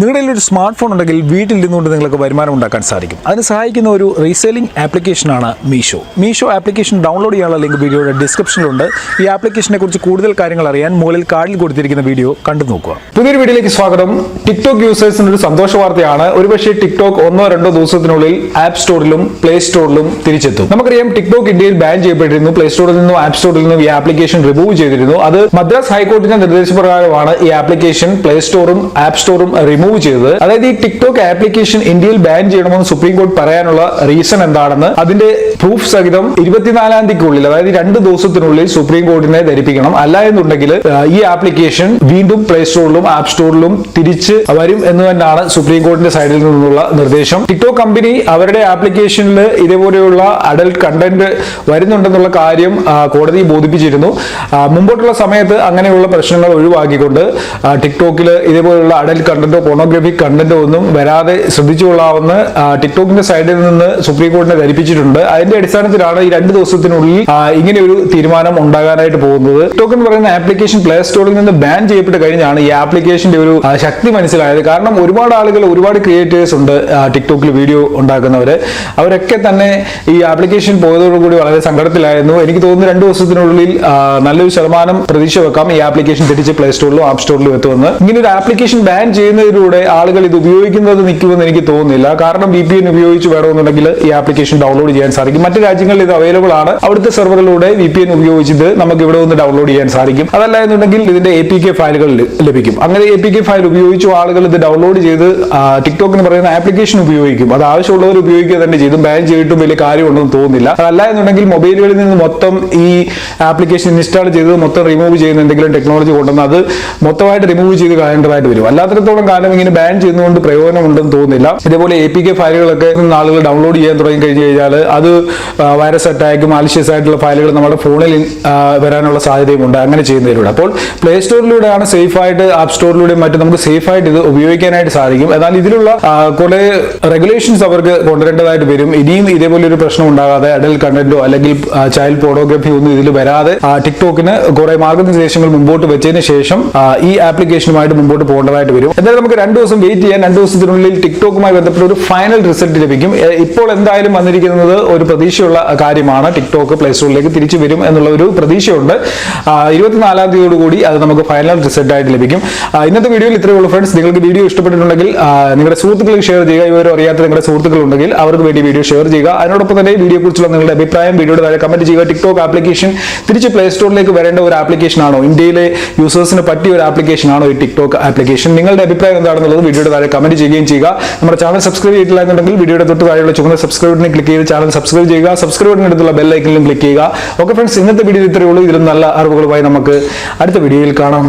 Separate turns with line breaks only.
നിങ്ങളുടെ ഒരു smart phone ഉണ്ടെങ്കിൽ വീട്ടിൽ ഇരുന്നുകൊണ്ട് നിങ്ങൾക്ക് വരുമാനം ഉണ്ടാക്കാൻ സാധിക്കും. അതിന് സഹായിക്കുന്ന ഒരു റീസെയിലിംഗ് ആപ്ലിക്കേഷനാണ് മീഷോ മീഷോ ആപ്ലിക്കേഷൻ ഡൗൺലോഡ് ചെയ്യാനുള്ള ലിങ്ക് വീഡിയോയുടെ ഡിസ്ക്രിപ്ഷനിലുണ്ട് ഈ ആപ്ലിക്കേഷനെ കുറിച്ച് കൂടുതൽ കാര്യങ്ങൾ അറിയാൻ മുകളിൽ കാർഡിൽ കൊടുത്തിരിക്കുന്ന വീഡിയോ കണ്ടു നോക്കുക.
പുതിയൊരു വീഡിയോയിലേക്ക് സ്വാഗതം. ടിക്ടോക്ക് യൂസേഴ്സിന് ഒരു സന്തോഷ വാർത്തയാണ്. ഒരുപക്ഷെ ടിക്ടോക്ക് ഒന്നോ രണ്ടോ ദിവസത്തിനുള്ളിൽ ആപ്പ് സ്റ്റോറിലും പ്ലേ സ്റ്റോറിലും തിരിച്ചെത്തും. നമുക്കറിയാം ടിക്ടോക്ക് ഇന്ത്യയിൽ ബാൻ ചെയ്യപ്പെട്ടിരുന്നു. പ്ലേ സ്റ്റോറിൽ നിന്നും ആപ്പ് സ്റ്റോറിൽ നിന്നും ഈ ആപ്ലിക്കേഷൻ റിമൂവ് ചെയ്തിരുന്നു. അത് മദ്രാസ് ഹൈക്കോടതിയുടെ നിർദ്ദേശപ്രകാരമാണ് ഈ ആപ്ലിക്കേഷൻ പ്ലേ സ്റ്റോറും ആപ്പ് സ്റ്റോറും റിമൂവ് ചെയ്തത്. അതായത് ഈ ടിക്ടോക്ക് ആപ്ലിക്കേഷൻ ഇന്ത്യയിൽ ബാൻ ചെയ്യണമെന്ന് സുപ്രീം കോടതി പറയാനുള്ള റീസൺ എന്താണെന്ന് അതിന്റെ പ്രൂഫ് സഹിതം ഇരുപത്തിനാലാം തീയതിക്കുള്ളിൽ അതായത് രണ്ട് ദിവസത്തിനുള്ളിൽ സുപ്രീം കോടതിനെ ധരിപ്പിക്കണം. അല്ല എന്നുണ്ടെങ്കിൽ ഈ ആപ്ലിക്കേഷൻ വീണ്ടും പ്ലേ സ്റ്റോറിലും ആപ്പ് സ്റ്റോറിലും തിരിച്ച് വരും എന്ന് തന്നെയാണ് സുപ്രീം കോടതിന്റെ സൈഡിൽ നിന്നുള്ള നിർദ്ദേശം. ടിക്ടോക്ക് കമ്പനി അവരുടെ ആപ്ലിക്കേഷനിൽ ഇതേപോലെയുള്ള അഡൽട്ട് കണ്ടന്റ് വരുന്നുണ്ടെന്നുള്ള കാര്യം കോടതി ബോധിപ്പിച്ചിരുന്നു. മുമ്പോട്ടുള്ള സമയത്ത് അങ്ങനെയുള്ള പ്രശ്നങ്ങൾ ഒഴിവാക്കിക്കൊണ്ട് ടിക്ടോക്കിൽ ഇതേപോലെയുള്ള അഡൽട്ട് കണ്ടന്റോ പോണോഗ്രഫിക് കണ്ടന്റ് ഒന്നും വരാതെ ശ്രദ്ധിച്ചുകൊള്ളാവുന്ന ടിക്ടോക്കിന്റെ സൈഡിൽ നിന്ന് സുപ്രീം കോടതിനെ ധരിപ്പിച്ചിട്ടുണ്ട്. അതിന്റെ അടിസ്ഥാനത്തിലാണ് ഈ രണ്ട് ദിവസത്തിനുള്ളിൽ ഇങ്ങനെ ഒരു തീരുമാനം ഉണ്ടാകാനായിട്ട് പോകുന്നത്. ടിക്ടോക്ക് എന്ന് പറയുന്ന ആപ്ലിക്കേഷൻ പ്ലേ സ്റ്റോറിൽ നിന്ന് ബാൻ ചെയ്യപ്പെട്ട് കഴിഞ്ഞാണ് ഈ ആപ്ലിക്കേഷന്റെ ഒരു ശക്തി മനസ്സിലായത്. കാരണം ഒരുപാട് ആളുകൾ ഒരുപാട് ക്രിയേറ്റേഴ്സ് ഉണ്ട് ടിക്ടോക്കിൽ വീഡിയോ ഉണ്ടാക്കുന്നവര്. അവരൊക്കെ തന്നെ ഈ ആപ്ലിക്കേഷൻ പോയതോടുകൂടി വളരെ സങ്കടത്തിലായിരുന്നു. എനിക്ക് തോന്നുന്നു രണ്ട് ദിവസത്തിനുള്ളിൽ നല്ലൊരു ശതമാനം പ്രതീക്ഷ വെക്കാം ഈ ആപ്ലിക്കേഷൻ തിരിച്ച് പ്ലേ സ്റ്റോറിലും ആപ്പ് സ്റ്റോറിലും എത്തുമെന്ന്. ഇങ്ങനെ ഒരു ആപ്ലിക്കേഷൻ ബാൻ ചെയ്യുന്നതിലൂടെ ആളുകൾ ഇത് ഉപയോഗിക്കുന്നത് നിൽക്കുമെന്ന് എനിക്ക് തോന്നുന്നില്ല. കാരണം വി പി എൻ ഉപയോഗിച്ച് വേണമെന്നുണ്ടെങ്കിൽ ഈ ആപ്ലിക്കേഷൻ ഡൗൺലോഡ് ചെയ്യാൻ സാധിക്കും. മറ്റു രാജ്യങ്ങളിൽ ഇത് അവൈലബിൾ ആണ്. അവിടുത്തെ സെർവറുകളിലൂടെ വി പി എൻ ഉപയോഗിച്ചത് നമുക്ക് ഇവിടെ ഒന്ന് ഡൗൺലോഡ് ചെയ്യാൻ സാധിക്കും. അതല്ല എന്നുണ്ടെങ്കിൽ ഇതിന്റെ എ പി കെ ഫയലുകൾ ലഭിക്കും. അങ്ങനെ എ പി കെ ഫയൽ ഉപയോഗിച്ചു ആളുകൾ ഇത് ഡൗൺലോഡ് ചെയ്ത് ടിക്ടോക്ക് എന്ന് പറയുന്ന ആപ്ലിക്കേഷൻ ഉപയോഗിക്കും. അത് ആവശ്യമുള്ളവർ ഉപയോഗിക്കുക തന്നെ ചെയ്തു ബാൻ ചെയ്തിട്ടും വലിയ കാര്യമുണ്ടെന്ന് തോന്നുന്നില്ല. അതല്ല എന്നുണ്ടെങ്കിൽ മൊബൈലുകളിൽ നിന്ന് മൊത്തം ഈ ആപ്ലിക്കേഷൻ ഇൻസ്റ്റാൾ ചെയ്ത് മൊത്തം റിമൂവ് ചെയ്യുന്ന എന്തെങ്കിലും ടെക്നോളജി കൊണ്ടുവന്ന് അത് മൊത്തമായിട്ട് റിമൂവ് ചെയ്ത് കളയേണ്ടതായിട്ട് വരും. അല്ലാത്തടത്തോളം കാലം ഇങ്ങനെ ബാൻ ചെയ്യുന്നതുകൊണ്ട് പ്രയോജനമുണ്ടെന്ന് തോന്നുന്നില്ല. ഇതേപോലെ എ പി കെ ഫയലുകളൊക്കെ ആളുകൾ ഡൗൺലോഡ് ചെയ്യാൻ തുടങ്ങി കഴിഞ്ഞ് കഴിഞ്ഞാൽ അത് വൈറസ് അറ്റാക്ക് മാലിഷ്യസ് ആയിട്ടുള്ള ഫയലുകൾ നമ്മുടെ ഫോണിൽ വരാനുള്ള സാധ്യതയുമുണ്ട്. അങ്ങനെ ചെയ്യുന്നതിലൂടെ. അപ്പോൾ പ്ലേ സ്റ്റോറിലൂടെയാണ് സേഫ് ആയിട്ട് ആപ്പ് സ്റ്റോറിലൂടെയും മറ്റും നമുക്ക് സേഫ് ആയിട്ട് ഇത് ഉപയോഗിക്കാനായിട്ട് സാധിക്കും. എന്നാൽ ഇതിലുള്ള കുറെ റെഗുലേഷൻസ് അവർക്ക് കൊണ്ടുവരേണ്ടതായിട്ട് വരും. ഇനിയും ഇതേപോലെ ഒരു പ്രശ്നം ഉണ്ടാകാതെ അഡൽ കണ്ടന്റോ അല്ലെങ്കിൽ ചൈൽഡ് ഫോട്ടോഗ്രാഫി ഒന്നും ഇതിൽ വരാതെ ടിക്ടോക്കിന് കുറെ മാർഗനിർദ്ദേശങ്ങൾ മുമ്പോട്ട് വെച്ചതിന് ശേഷം ഈ ആപ്ലിക്കേഷനുമായിട്ട് മുമ്പോട്ട് പോകേണ്ടതായിട്ട് വരും. എന്തായാലും നമുക്ക് രണ്ട് ദിവസം വെയിറ്റ് ചെയ്യാൻ രണ്ട് ദിവസത്തിനുള്ളിൽ ടിക്ടോക്കുമായി ബന്ധപ്പെട്ട ഒരു ഫൈനൽ റിസൾട്ട് ലഭിക്കും. ഇപ്പോൾ എന്തായാലും വന്നിരിക്കുന്നത് ഒരു പ്രതീക്ഷയുള്ള കാര്യമാണ്. ടിക്ടോക്ക് പ്ലേ സ്റ്റോറിലേക്ക് തിരിച്ചു വരും എന്നുള്ള ഒരു പ്രതീക്ഷയുണ്ട്. ഇരുപത്തിനാലാം തീയതിയോട് കൂടി അത് നമുക്ക് ഫൈനൽ റിസൾട്ട് ആയിട്ട് ലഭിക്കും. ഇന്നത്തെ വീഡിയോയിൽ ഇത്രയേ ഉള്ളൂ ഫ്രണ്ട്സ് നിങ്ങൾക്ക് വീഡിയോ ഇഷ്ടപ്പെട്ടിട്ടുണ്ടെങ്കിൽ നിങ്ങളുടെ സുഹൃത്തുക്കൾക്ക് ഷെയർ ചെയ്യുക. ഇവരും അറിയാത്ത നിങ്ങളുടെ സുഹൃത്തുക്കൾ ഉണ്ടെങ്കിൽ അവർക്ക് വേണ്ടി വീഡിയോ ഷെയർ ചെയ്യുക. അതിനോടൊപ്പം തന്നെ വീഡിയോ കുറിച്ചുള്ള നിങ്ങളുടെ അഭിപ്രായം വീഡിയോയുടെ താഴെ കമന്റ് ചെയ്യുക. ടിക്ടോക്ക് ആപ്ലിക്കേഷൻ തിരിച്ച് പ്ലേ സ്റ്റോറിലേക്ക് വരേണ്ട ഒരു ആപ്ലിക്കേഷൻ ആണോ? ഇന്ത്യയിലെ യൂസേഴ്സിന് പറ്റിയ ഒരു ആപ്ലിക്കേഷൻ ആണോ ഈ ടിക്ടോക്ക് ആപ്ലിക്കേഷൻ നിങ്ങളുടെ അഭിപ്രായം എന്താണെന്നുള്ളത് വീഡിയോയുടെ താഴെ കമന്റ് ചെയ്യുകയും ചെയ്യുക. നമ്മുടെ ചാനൽ സബ്സ്ക്രൈബ് ചെയ്തിട്ടില്ല എന്നുണ്ടെങ്കിൽ വീഡിയോയുടെ തൊട്ട് താഴെയുള്ള ചുമന്ന സബ്സ്ക്രൈബ് ബട്ടണിൽ ക്ലിക്ക് ചെയ്ത് ചാനൽ സബ്സ്ക്രൈബ് ചെയ്യുക. സബ്സ്ക്രൈബ് അടുത്തുള്ള ബെൽ ഐക്കണിലും ക്ലിക്ക് ചെയ്യുക. ഓക്കെ ഫ്രണ്ട്സ് ഇന്നത്തെ വീഡിയോ ഇത്രയേ ഉള്ളൂ. ഇതിലും നല്ല അറിവുകളുമായി നമുക്ക് അടുത്ത വീഡിയോയിൽ കാണാം.